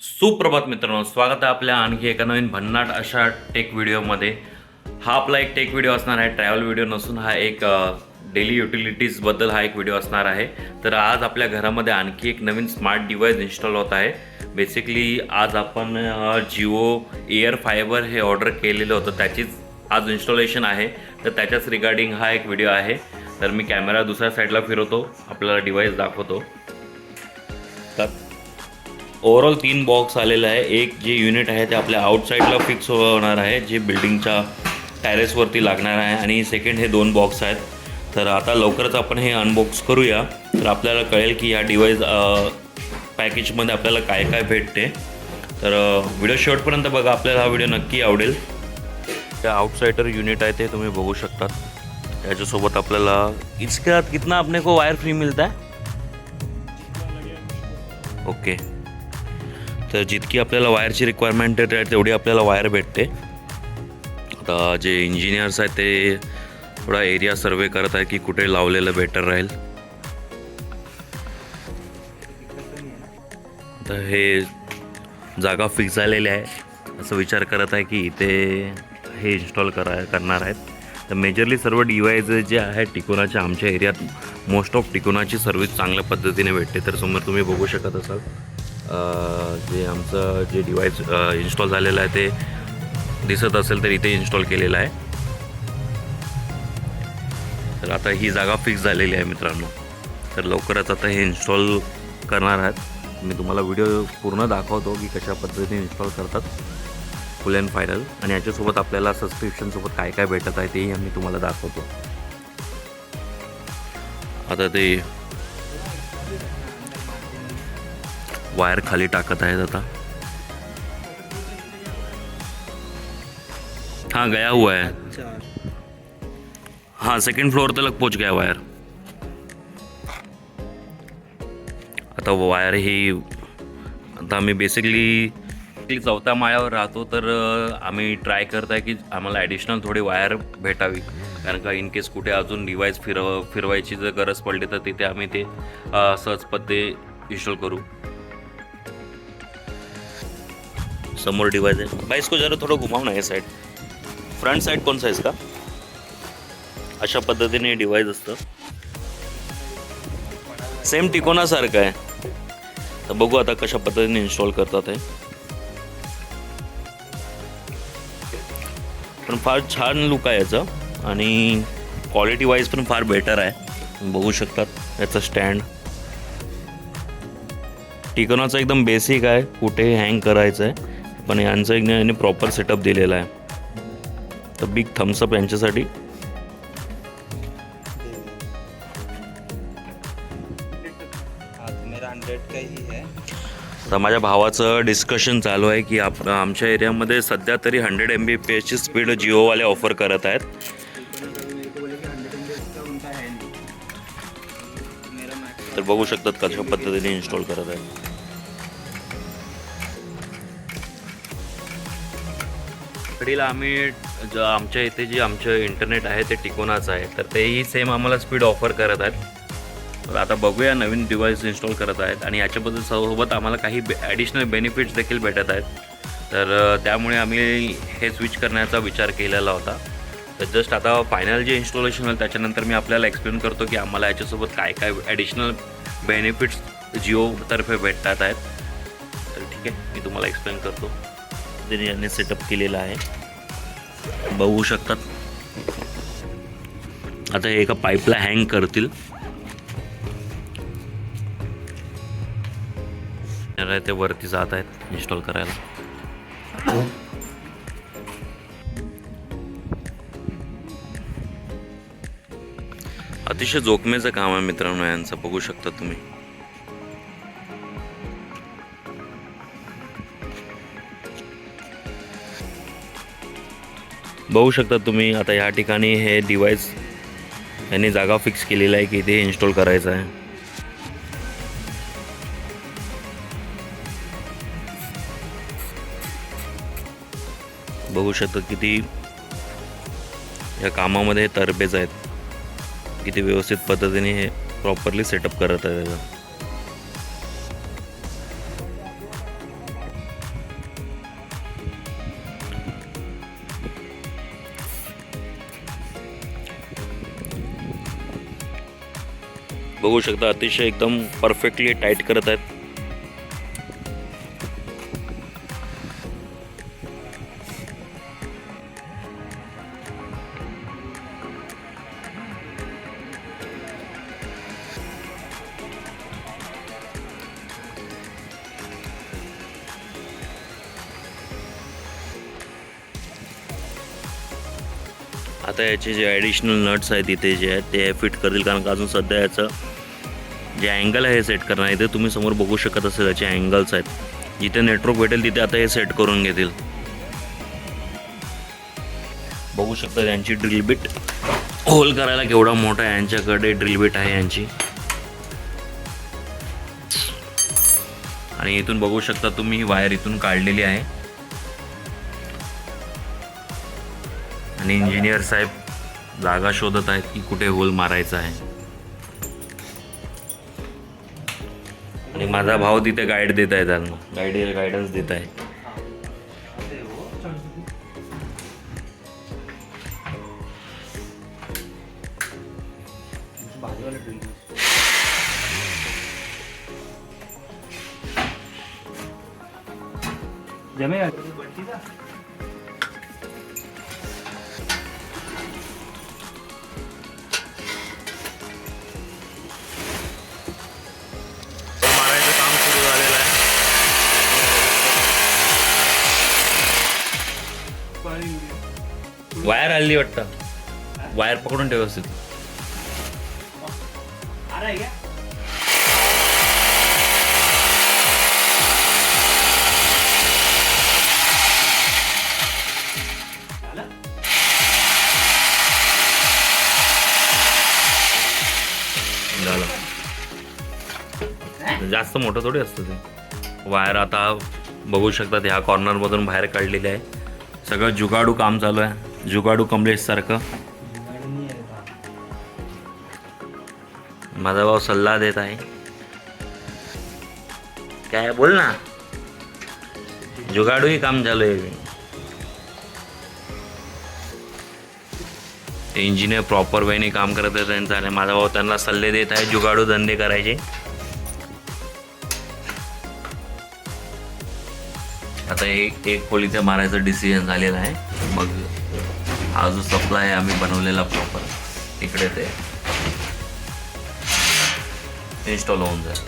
सुप्रभात मित्रांनो स्वागत आहे आपल्या आणखी एका नवीन भन्नाट अशा टेक व्हिडिओमध्ये हा आपला एक टेक व्हिडिओ असणार आहे ट्रॅव्हल व्हिडिओ नसून हा एक डेली युटिलिटीजबद्दल हा एक व्हिडिओ असणार आहे. तर आज आपल्या घरामध्ये आणखी एक नवीन स्मार्ट डिव्हाइस इन्स्टॉल होत आहे. बेसिकली आज आपण जिओ एअर फायबर हे ऑर्डर केलेलं होतं त्याचीच आज इन्स्टॉलेशन आहे. तर त्याच्याच रिगार्डिंग हा एक व्हिडिओ आहे. तर मी कॅमेरा दुसऱ्या साईडला फिरवतो आपल्याला डिव्हाइस दाखवतो. तर ओव्हरऑल तीन बॉक्स आलेलं आहे. एक जे युनिट आहे ते आपल्या आउटसाईडला फिक्स होणार आहे जे बिल्डिंगच्या टॅरेसवरती लागणार आहे. आणि सेकंड हे दोन बॉक्स आहेत. तर आता लवकरच आपण हे अनबॉक्स करूया. तर आपल्याला कळेल की या डिवाईस पॅकेजमध्ये आपल्याला काय काय भेटते. तर व्हिडिओ शेवटपर्यंत बघा. आपल्याला हा व्हिडिओ नक्की आवडेल. त्या आउटसाइडर युनिट आहे ते तुम्ही बघू शकतात. त्याच्यासोबत आपल्याला इसके कितना आपने को वायर फ्री मिळत आहे ओके तर जितकी आपल्याला वायरची रिक्वायरमेंट आहे तेवढी आपल्याला वायर भेटते. आता जे इंजिनियर्स आहेत ते थोडा एरिया सर्वे करत आहे की कुठे लावलेलं बेटर राहील. तर हे जागा फिक्स झालेली आहे. असं विचार करत आहे की इथे हे इन्स्टॉल करा करणार आहेत. तर मेजरली सर्व डिवायज जे आहे टिकोनाच्या आमच्या एरियात मोस्ट ऑफ टिकोनाची सर्व्हिस चांगल्या पद्धतीने भेटते. तर समोर तुम्ही बघू शकत असाल. जे आमचं जे डिवाईस इन्स्टॉल झालेलं आहे ते दिसत असेल तर इथे इन्स्टॉल केलेलं आहे. तर आता ही जागा फिक्स झालेली आहे मित्रांनो. तर लवकरच आता हे इन्स्टॉल करणार आहेत. मी तुम्हाला व्हिडिओ पूर्ण दाखवतो की कशा पद्धतीने इन्स्टॉल करतात. फुल अँड फायनल आणि याच्यासोबत आपल्याला सबस्क्रिप्शनसोबत काय काय भेटत आहे तेही आम्ही तुम्हाला दाखवतो. आता ते वायर खाली टाकत आहेत आता. हाँ गया हुआ है. हाँ सेकंड फ्लोर तक पोच गया वायर. आता वायर ही आता आम्ही बेसिकली चौथ्या माळ्यावर राहतो तर आम्ही ट्राय करत आहे की आम्हाला ॲडिशनल थोडी वायर भेटावी. कारण का इन केस कुठे अजून डिवाईस फिरव फिरवायची जर गरज पडली तर तिथे आम्ही ते सहज पद्धती इन्स्टॉल करू. समोर डिवाइस आहे. भाई इसको जरा थोडं घुमाव ना हे साईड फ्रंट साईड कोण साईज का? अशा पद्धतीने डिवाइस असतं. सेम टिकोनासारखं आहे. तर बघू आता कशा पद्धतीने इन्स्टॉल करतात हे. पण फार छान लुक आहे याचं. आणि क्वालिटी वाईज पण फार बेटर आहे. बघू शकतात याचं स्टँड टिकोनाचं एकदम बेसिक आहे. कुठे हँग करायचं आहे पण यांचं एक यांनी प्रॉपर सेटअप दिलेला आहे. तर बिग थम्सअप यांच्यासाठी. तर आता माझ्या भावाचं डिस्कशन चालू आहे की आप आमच्या एरियामध्ये सध्या तरी हंड्रेड एम बी पी एसची स्पीड जिओवाले ऑफर करत आहेत. तर बघू शकतात कशा पद्धतीने इन्स्टॉल करत आहेत. कडीला आम्ही ज आमच्या इथे जे आमचं इंटरनेट आहे ते टिकोनाचं आहे. तर तेही सेम आम्हाला स्पीड ऑफर करत आहेत. तर आता बघूया नवीन डिव्हाइस इन्स्टॉल करत आहेत. आणि याच्याबद्दल सोबत आम्हाला काही बे ॲडिशनल बेनिफिट्स देखील भेटत आहेत. तर त्यामुळे आम्ही हे स्विच करण्याचा विचार केलेला होता. तर जस्ट आता फायनल जे इन्स्टॉलेशन होईल त्याच्यानंतर मी आपल्याला एक्सप्लेन करतो की आम्हाला याच्यासोबत काय काय ॲडिशनल बेनिफिट्स जिओतर्फे भेटतात आहेत. तर ठीक आहे मी तुम्हाला एक्सप्लेन करतो. पद्धतीने यांनी सेटअप केलेलं आहे. बघू शकतात. आता हे एका पाईपला हँग करतील. ते वरती जात आहेत इन्स्टॉल करायला. अतिशय जोखमेचं काम आहे मित्रांनो यांचं बघू शकता तुम्ही. बघू शकता तुम्ही आता या ठिकाणी हे डिवाइस यांनी जागा फिक्स केलेलं आहे की इथे इन्स्टॉल करायचं आहे. बघू शकता किती या कामामध्ये तरबेज आहेत किती व्यवस्थित पद्धतीने हे प्रॉपरली सेटअप करत आहे. बघू शकता अतिशय एकदम परफेक्टली टाईट करत आहेत. आता याचे जे ॲडिशनल नट्स आहेत इथे जे आहेत ते फिट करतील कारण का अजून सध्या याचं जे अँगल आहे सेट करणार इथे तुम्ही समोर बघू शकत असेल त्याचे अँगल्स आहेत. जिथे नेटवर्क भेटेल तिथे आता हे सेट करून घेतील. बघू शकता यांची ड्रिल बिट होल करायला केवढा मोठा आहे यांच्याकडे ड्रिल बिट आहे यांची. आणि इथून बघू शकता तुम्ही ही वायर इथून काढलेली आहे. आणि इंजिनियर साहेब जागा शोधत आहेत की कुठे होल मारायचा आहे. आणि माझा भाऊ तिथे गाईड देत आहे त्यांना. गाईड गायडन्स देत आहे. जमेगा हल्ली वाटतं. वायर पकडून ठेव व्यवस्थित? झालं? जास्त मोठं थोडी असतं ते. वायर आता बघू शकतात ह्या कॉर्नरमधून बाहेर काढलेली आहे. सगळं जुगाडू काम चालू आहे. जुगाडू कमलेशसारखं माझा भाऊ सल्ला देत आहे. काय बोल ना. जुगाडूही काम चालू आहे इंजिनियर प्रॉपर वेने काम करत आहे त्यांचा आणि माझा भाऊ त्यांना सल्ले देत आहे जुगाडू धंदे करायचे. आता एक एक खोलीचं मारायचं डिसिजन झालेलं आहे. मग हा जो सप्लाय आहे आम्ही बनवलेला प्रॉपर तिकडे ते. इन्स्टॉल होऊन जाईल.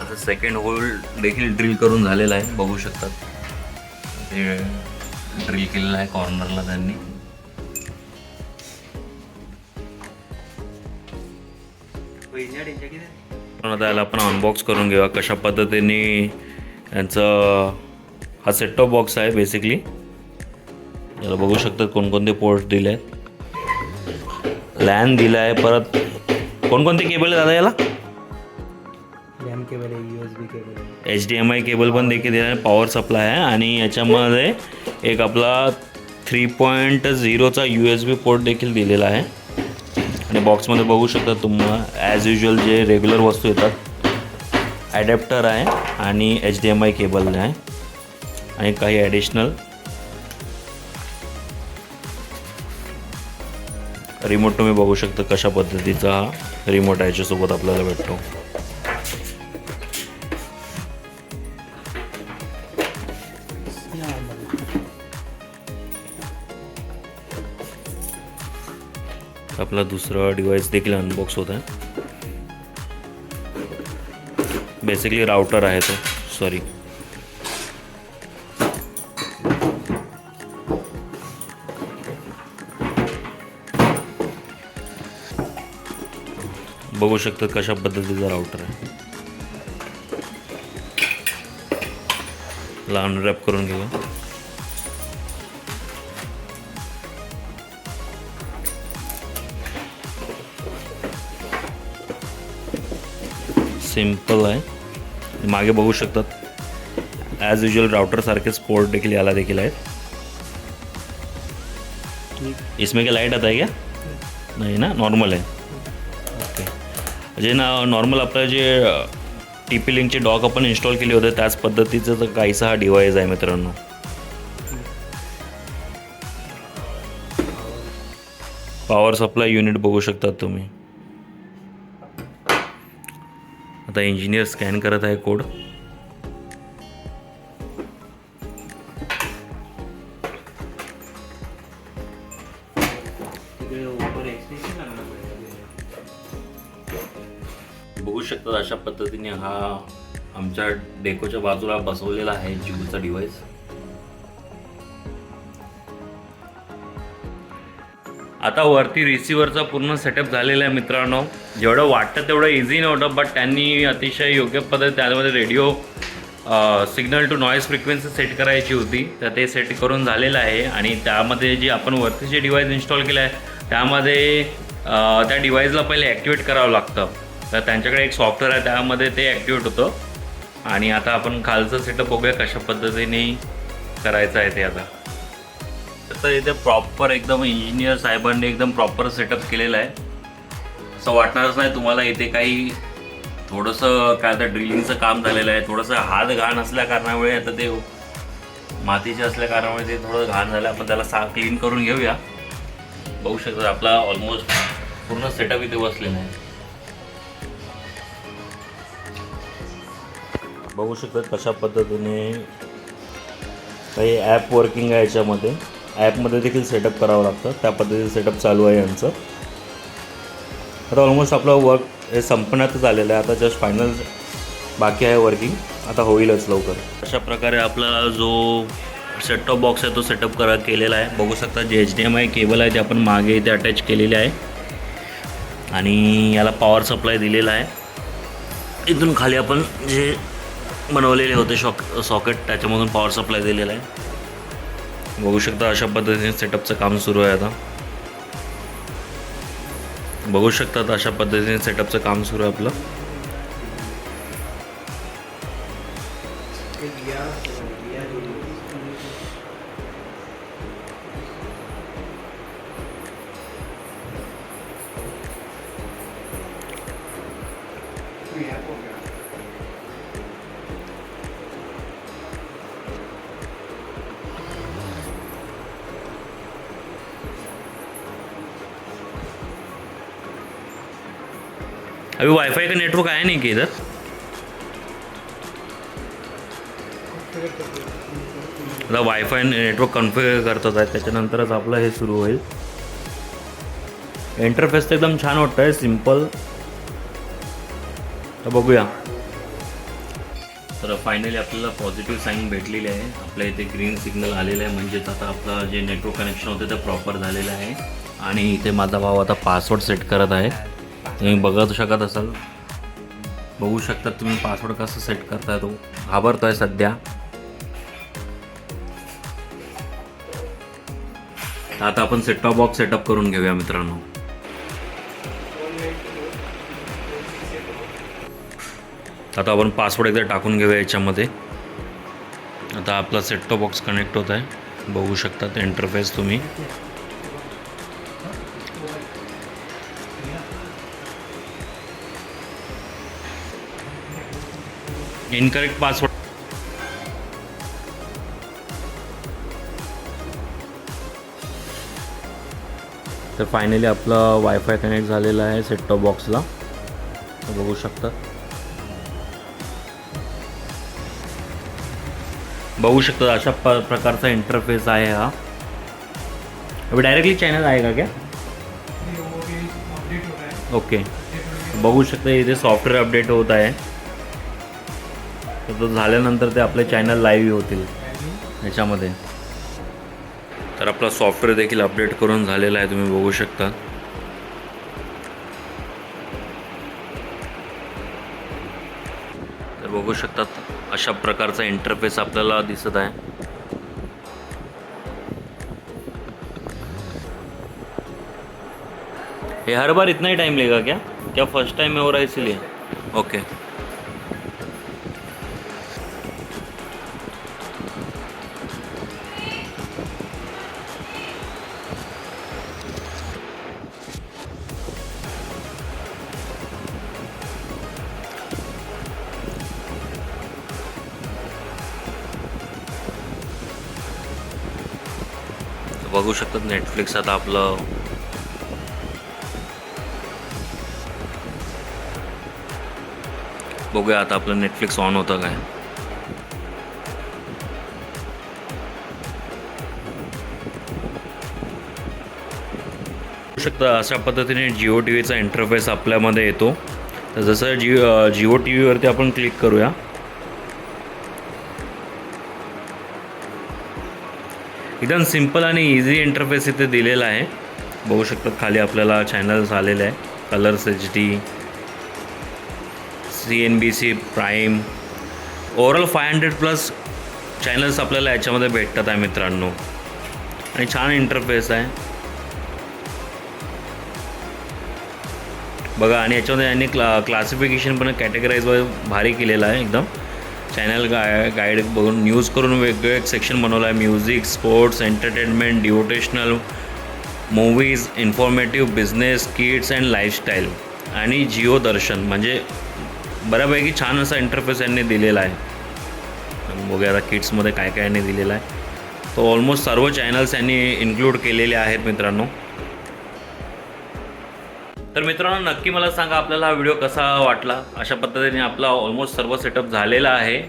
आता सेकंड होल देखील ड्रिल करून झालेला आहे बघू शकतात ते ड्रिल केलेलं आहे कॉर्नरला त्यांनी. किती? आता याला आपण अनबॉक्स करून घेऊया. कशा पद्धतीने यांचं हा सेटटॉप बॉक्स आहे बेसिकली याला बघू शकतात कोणकोणते पोर्ट दिले आहेत लॅन दिला आहे परत कोणकोणते केबल आहे दादा याला? रॅम केबल आहे यू एस बी केबल आहे. H D M I cable पण देखील दिला आहे पॉवर सप्लाय आहे. आणि याच्यामध्ये एक आपला थ्री पॉईंट झिरोचा यू एस बी पोर्ट देखील दिलेला आहे. आणि बॉक्समध्ये बघू शकता तुम्हाला ॲज युजल जे रेग्युलर वस्तू येतात ॲडॅप्टर आहे आणि H D M I cable आहे आणि काही ॲडिशनल रिमोट तुम्ही बघू शकता कशा पद्धतीचा हा रिमोट आहे याच्यासोबत आपल्याला भेटतो. आपला दुसरा डिव्हाइस देखील अनबॉक्स होत आहे. बेसिकली राउटर आहे तो. सॉरी बघू शकतात कशा पद्धतीचा राउटर आहे. लहान रॅप करून घेऊया. सिंपल आहे. मागे बघू शकतात. ॲज युजल राऊटरसारखे स्पोर्ट देखील याला देखील आहेत. इसमें काय लाइट आता आहे का नाही ना? नॉर्मल आहे. ओके जे म्हणजे ना नॉर्मल आपलं जे टी पी लिंकचे डॉक आपण इन्स्टॉल केले होते त्याच पद्धतीचं तर काहीसा हा डिवाईस आहे मित्रांनो. पॉवर सप्लाय युनिट बघू शकतात तुम्ही. आता इंजिनियर स्कॅन करत आहे कोड बघू शकता अशा पद्धतीने हा आमच्या डेकोच्या बाजूला बसवलेला आहे जिओचा डिव्हाइस आता वरती रिसिव्हरचा पूर्ण सेटअप झालेला आहे मित्रांनो. जेवढं वाटतं तेवढं इझी नव्हतं बट त्यांनी अतिशय योग्य पद्धत त्यामध्ये radio signal to noise frequency set करायची होती. तर ते सेट करून झालेलं आहे. आणि त्यामध्ये जे आपण वरती जे डिवाईस इन्स्टॉल केलं आहे त्यामध्ये त्या डिव्हाइसला पहिले ॲक्टिवेट करावं लागतं. तर त्यांच्याकडे एक सॉफ्टवेअर आहे त्यामध्ये ते ॲक्टिवेट होतं. आणि आता आपण खालचं सेटअप बघूया कशा पद्धतीने करायचं आहे ते आता. आता इथे प्रॉपर एकदम इंजिनियर साहेबांनी एकदम प्रॉपर सेटअप केलेला आहे. असं वाटणारच नाही तुम्हाला इथे काही थोडंसं काय आता ड्रिलिंगचं काम झालेलं आहे. थोडंसं हात घाण असल्या कारणामुळे आता ते मातीचे असल्या कारणामुळे ते थोडं घाण झालं. आपण त्याला सा क्लीन करून घेऊया. बघू शकता आपला ऑलमोस्ट पूर्ण सेटअप इथे बसलेला आहे. बघू शकतात कशा पद्धतीने काही ॲप वर्किंग आहे याच्यामध्ये. ॲपमध्ये देखील सेटअप करावं लागतं. त्या पद्धतीने सेटअप चालू आहे यांचं. आता ऑलमोस्ट आपलं वर्क हे संपण्यातच आलेलं आहे. आता जस्ट फायनल बाकी आहे वर्किंग आता होईलच लवकर. अशा प्रकारे आपला जो सेटटॉप बॉक्स आहे तो सेटअप करा केलेला आहे. बघू शकता जे H D M I cable आहे ते आपण मागे इथे अटॅच केलेले आहे. आणि याला पॉवर सप्लाय दिलेला आहे. इथून खाली आपण जे बनवलेले होते शॉक सॉकेट त्याच्यामधून पॉवर सप्लाय दिलेला आहे. बघू शकता अशा पद्धतीने सेटअपचं काम सुरू आहे आता. बघू शकतात अशा पद्धतीने सेटअपचं काम सुरू आहे आपलं. अभी वाईफाई का नेटवर्क आहे नाही की इधर? आता वायफाय नेटवर्क कन्फिगर करतात आहे त्याच्यानंतरच आपलं हे सुरू होईल. इंटरफेस तर एकदम छान वाटतं आहे सिंपल तर बघूया. तर फायनली आपल्याला पॉझिटिव्ह साईन भेटलेली आहे. आपल्या इथे ग्रीन सिग्नल आलेलं आहे म्हणजेच आता आपलं जे नेटवर्क कनेक्शन होतं ते प्रॉपर झालेलं आहे. आणि इथे माझा भाऊ आता पासवर्ड सेट करत आहे. तुम्ही बघत शकत असाल. बघू शकता तुम्ही पासवर्ड कसं सेट करताय तो. घाबरतोय सध्या. आता आपण सेटटॉप बॉक्स सेटअप करून घेऊया मित्रांनो. आता आपण पासवर्ड एकदा टाकून घेऊया याच्यामध्ये. आता आपला सेटटॉप बॉक्स कनेक्ट होत आहे. बघू शकता ते इंटरफेस तुम्ही. इनकरेक्ट पासवर्ड तर फायनली आपला वायफाय कनेक्ट झालेला आहे सेटटॉप बॉक्सला बघू शकता. बघू शकता अशा प प्रकारचा इंटरफेस आहे हा. अभी डायरेक्टली चॅनल आहे का क्या? ओके बघू शकता इथे सॉफ्टवेअर अपडेट होत आहे. तर तो झाल्यानंतर ते आपले चॅनल लाईव्ह होतील. याच्यामध्ये. तर आपला सॉफ्टवेअर देखील अपडेट करून झालेला आहे तुम्ही बघू शकता. तर बघू शकतात अशा प्रकारचा इंटरफेस आपल्याला दिसत आहे. ये हर बार इतना ही टाइम लेगा क्या? क्या फर्स्ट टाइम में हो रहा है इसीलिए? ओके बघू शकतात नेटफ्लिक्स आता आपलं. बघूया आता आपलं नेटफ्लिक्स ऑन होतं काय. शकता अशा पद्धतीने जिओ टी व्हीचा इंटरफेस आपल्यामध्ये येतो. तर जसं जिओ जिओ टी व्हीवरती आपण क्लिक करूया. एकदम सिंपल आणि इझी इंटरफेस इथे दिलेला आहे. बघू शकता खाली आपल्याला चॅनल्स आलेले आहे. Colors H D C N B C prime overall five hundred plus channels आपल्याला याच्यामध्ये भेटतात आहे मित्रांनो. आणि छान इंटरफेस आहे. बघा आणि याच्यामध्ये यांनी क्ला क्लासिफिकेशन पण कॅटेगराईज भारी केलेलं आहे एकदम. चॅनल गाय गाईड बघून न्यूज करून वेगवेगळे सेक्शन बनवलं आहे. Music sports entertainment devotional movies informative business kids and lifestyle आणि जिओ दर्शन म्हणजे बऱ्यापैकी छान असा इंटरफेस यांनी दिलेला आहे. बघूया किड्समध्ये काय काय यांनी दिलेला आहे. तो ऑलमोस्ट सर्व चॅनल्स यांनी इन्क्लूड केलेले आहेत मित्रांनो. तर मित्रांनो नक्की मला सांगा आपल्याला हा व्हिडिओ कसा वाटला? अशा पद्धतीने आपला ऑलमोस्ट सर्व सेटअप झालेला आहे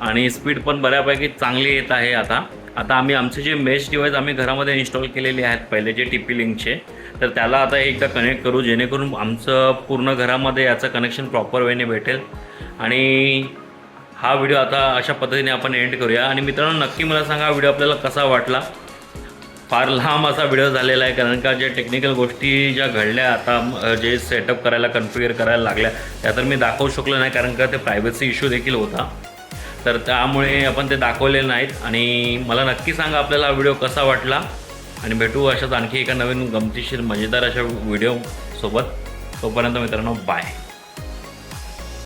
आणि स्पीड पण बऱ्यापैकी चांगली येत आहे आता. आता आम्ही आमचे जे मेश डिवाईस आम्ही घरामध्ये इन्स्टॉल केलेले आहेत पहिले जे टी पी लिंकचे तर त्याला आता एकदा कनेक्ट करू जेणेकरून आमचं पूर्ण घरामध्ये याचं कनेक्शन प्रॉपर वेने भेटेल. आणि हा व्हिडिओ आता अशा पद्धतीने आपण एंड करूया. आणि मित्रांनो नक्की मला सांगा हा व्हिडिओ आपल्याला कसा वाटला? फार लांब असा व्हिडिओ झालेला आहे कारण का जे टेक्निकल गोष्टी ज्या घडल्या आता जे सेटअप करायला कन्फिगर करायला लागल्या त्या तर मी दाखवू शकलो नाही कारण का ते प्रायव्हसी इश्यू देखील होता. तर त्यामुळे आपण ते दाखवले नाहीत आणि मला नक्की सांगा आपल्याला हा व्हिडिओ कसा वाटला आणि भेटू अशाच आणखी एका नवीन गमतीशीर मजेदार अशा व्हिडिओसोबत तोपर्यंत मित्रांनो बाय